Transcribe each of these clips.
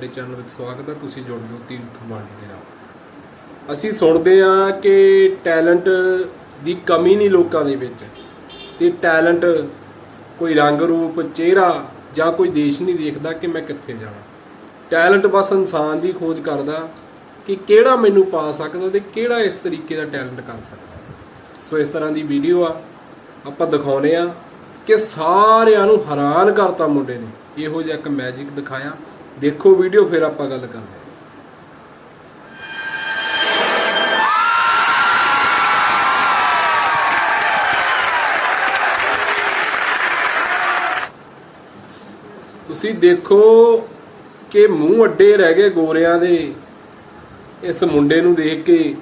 ਸਾਡੇ ਚੈਨਲ ਵਿੱਚ ਸਵਾਗਤ ਹੈ, ਤੁਸੀਂ ਜੁੜ ਜਾਓ ਤੀਰਥ ਮਾਰਡੀ ਦੇ ਨਾਲ। ਅਸੀਂ ਸੁਣਦੇ ਆ ਕਿ ਟੈਲੈਂਟ ਦੀ ਕਮੀ ਨਹੀਂ ਲੋਕਾਂ ਦੇ ਵਿੱਚ ਤੇ ਟੈਲੈਂਟ ਕੋਈ ਰੰਗ ਰੂਪ, ਚਿਹਰਾ ਜਾਂ ਕੋਈ ਦੇਸ਼ ਨਹੀਂ ਦੇਖਦਾ ਕਿ ਮੈਂ ਕਿੱਥੇ ਜਾਣਾ ਟੈਲੈਂਟ ਬਸ ਇਨਸਾਨ ਦੀ ਖੋਜ ਕਰਦਾ ਕਿ ਕਿਹੜਾ ਮੈਨੂੰ ਪਾ ਸਕਦਾ ਤੇ ਕਿਹੜਾ ਇਸ ਤਰੀਕੇ ਦਾ ਟੈਲੈਂਟ ਕਰ ਸਕਦਾ। ਸੋ ਇਸ ਤਰ੍ਹਾਂ ਦੀ ਵੀਡੀਓ ਆ, ਆਪਾਂ ਦਿਖਾਉਨੇ ਆ ਕਿ ਸਾਰਿਆਂ ਨੂੰ ਹੈਰਾਨ ਕਰਤਾ ਮੁੰਡੇ ਨੇ। ਇਹੋ ਜਿਹਾ ਇੱਕ ਮੈਜਿਕ ਦਿਖਾਇਆ। ਦੇਖੋ ਵੀਡੀਓ, ਫਿਰ ਆਪਾਂ ਗੱਲ ਕਰਦੇ ਤੁਸੀਂ ਦੇਖੋ ਕਿ ਮੂੰਹ ਅੱਡੇ ਰਹਿ ਗਏ ਗੋਰਿਆਂ ਦੇ, ਇਸ ਮੁੰਡੇ ਨੂੰ ਦੇਖ ਕੇ।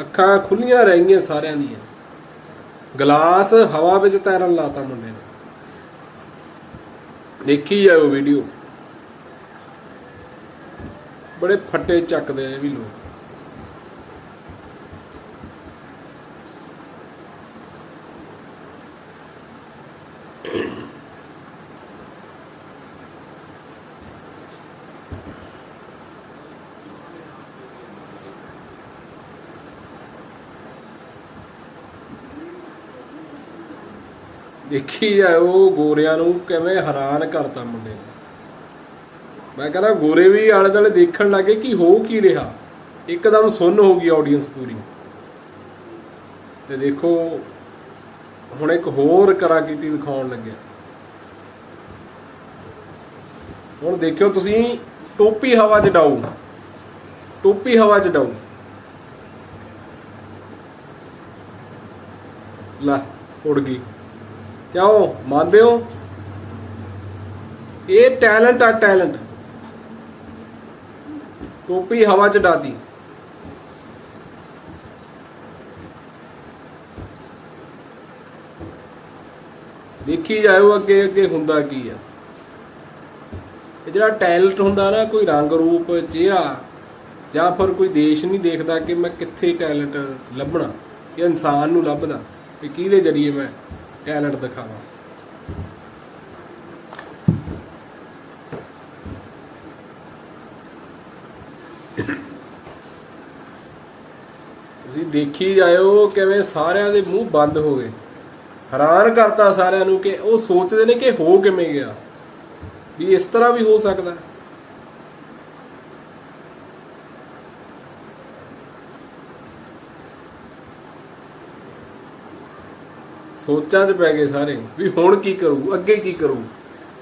ਅੱਖਾਂ ਖੁੱਲੀਆਂ ਰਹਿ ਗਈਆਂ ਸਾਰਿਆਂ ਦੀਆਂ। ਗਲਾਸ ਹਵਾ ਵਿੱਚ ਤੈਰਨ ਲਾਤਾ ਮੁੰਡੇ ਨੇ। ਦੇਖੀ ਜਾਓ ਵੀਡੀਓ ਬੜੇ ਫੱਟੇ ਚੱਕਦੇ ਨੇ ਵੀ ਲੋਕ। ਦੇਖੀ ਜਾਓ ਗੋਰਿਆਂ ਨੂੰ ਕਿਵੇਂ ਹੈਰਾਨ ਕਰਤਾ ਮੁੰਡੇ ਨੇ। ਮੈਂ ਕਹਿੰਦਾ, ਗੋਰੇ ਵੀ ਆਲੇ ਦੁਆਲੇ ਦੇਖਣ ਲੱਗੇ ਕਿ ਹੋ ਕੀ ਰਿਹਾ। ਇੱਕਦਮ ਸੁੰਨ ਹੋ ਗਈ ਆਡੀਅנס ਪੂਰੀ। ਤੇ ਦੇਖੋ, ਹੁਣ ਇੱਕ ਹੋਰ ਕਰਾਕੀਤੀ ਦਿਖਾਉਣ ਲੱਗਿਆ। ਹੁਣ ਦੇਖਿਓ ਤੁਸੀਂ, ਟੋਪੀ ਹਵਾ 'ਚ ਡਾਊ। ਟੋਪੀ ਹਵਾ 'ਚ ਡਾਊ। ਲੈ ਉੜ ਗਈ। ਕਿਉਂ? ਮੰਨਦੇ ਹੋ? ਇਹ ਟੈਲੈਂਟ ਆ ਟੈਲੈਂਟ ਟੋਪੀ ਹਵਾ ਚ ਡਾਦੀ ਦੇਖੀ ਜਾਇਓ ਅੱਗੇ ਅੱਗੇ ਹੁੰਦਾ ਕੀ ਆ। ਇਹ ਜਿਹੜਾ ਟੈਲੈਂਟ ਹੁੰਦਾ ਨਾ, ਕੋਈ ਰੰਗ ਰੂਪ, ਚਿਹਰਾ, ਜਾਂ ਫਿਰ ਕੋਈ ਦੇਸ਼ ਨਹੀਂ ਦੇਖਦਾ ਕਿ ਮੈਂ ਕਿੱਥੇ ਟੈਲੈਂਟ ਲੱਭਣਾ। ਇਹ ਇਨਸਾਨ ਨੂੰ ਲੱਭਦਾ। ਕਿ ਕਿਹਦੇ ਜਰੀਏ ਮੈਂ ਟੈਲੈਂਟ ਦਿਖਾਵਾਂ। ਤੁਸੀਂ ਦੇਖੀ ਜਾਇਓ ਕਿਵੇਂ ਸਾਰਿਆਂ ਦੇ ਮੂੰਹ ਬੰਦ ਹੋ ਗਏ। ਹੈਰਾਨ ਕਰਤਾ ਸਾਰਿਆਂ ਨੂੰ ਕਿ ਉਹ ਸੋਚਦੇ ਨੇ ਕਿ ਹੋ ਕਿਵੇਂ ਗਿਆ। ਵੀ ਇਸ ਤਰ੍ਹਾਂ ਵੀ ਹੋ ਸਕਦਾ। ਸੋਚਾਂ 'ਚ ਪੈ ਗਏ ਸਾਰੇ ਵੀ ਹੁਣ ਕੀ ਕਰੂ, ਅੱਗੇ ਕੀ ਕਰੂ।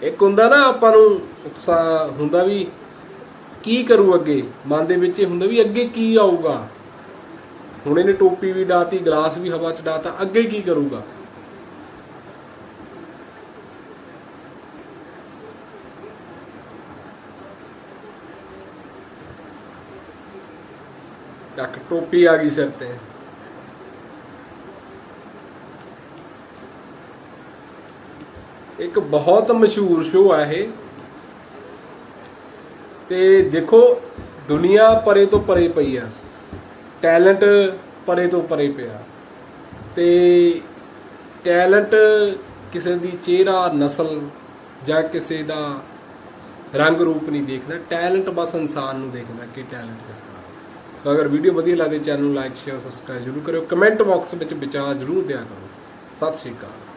ਇੱਕ ਹੁੰਦਾ ਨਾ ਆਪਾਂ ਨੂੰ ਉਤਸ਼ਾਹ ਹੁੰਦਾ ਵੀ ਕੀ ਕਰੂ ਅੱਗੇ? ਮਨ ਦੇ ਵਿੱਚ ਇਹ ਹੁੰਦਾ ਵੀ ਅੱਗੇ ਕੀ ਆਊਗਾ? ਹੁਣ ਇਹਨੇ ਟੋਪੀ ਵੀ ਡਾਤੀ, ਗਲਾਸ ਵੀ ਹਵਾ 'ਚ ਡਾਤਾ, ਅੱਗੇ ਕੀ ਕਰੂਗਾ? ਚੱਕ ਟੋਪੀ ਆ ਗਈ ਸਿਰ ਤੇ। ਇੱਕ ਬਹੁਤ ਮਸ਼ਹੂਰ ਸ਼ੋਅ ਆ ਇਹ। ਤੇ ਦੇਖੋ, ਦੁਨੀਆ ਪਰੇ ਤੋਂ ਪਰੇ ਪਈ ਆ। ਟੈਲੈਂਟ ਪਰੇ ਤੋਂ ਪਰੇ ਪਿਆ। ਤੇ ਟੈਲੈਂਟ ਕਿਸੇ ਦੀ ਚਿਹਰਾ, ਨਸਲ ਜਾਂ ਕਿਸੇ ਦਾ ਰੰਗ ਰੂਪ ਨਹੀਂ ਦੇਖਦਾ। ਟੈਲੈਂਟ ਬਸ ਇਨਸਾਨ ਨੂੰ ਦੇਖਦਾ ਕਿ ਟੈਲੈਂਟ ਕਿਸ ਤਰ੍ਹਾਂ ਸੋ ਅਗਰ ਵੀਡੀਓ ਵਧੀਆ ਲੱਗਦੀ ਚੈਨਲ ਨੂੰ ਲਾਈਕ ਸ਼ੇਅਰ ਸਬਸਕ੍ਰਾਈਬ ਜ਼ਰੂਰ ਕਰਿਓ। ਕਮੈਂਟ ਬਾਕਸ ਵਿੱਚ ਵਿਚਾਰ ਜ਼ਰੂਰ ਦਿਆ ਕਰੋ। ਸਤਿ ਸ਼੍ਰੀ ਅਕਾਲ।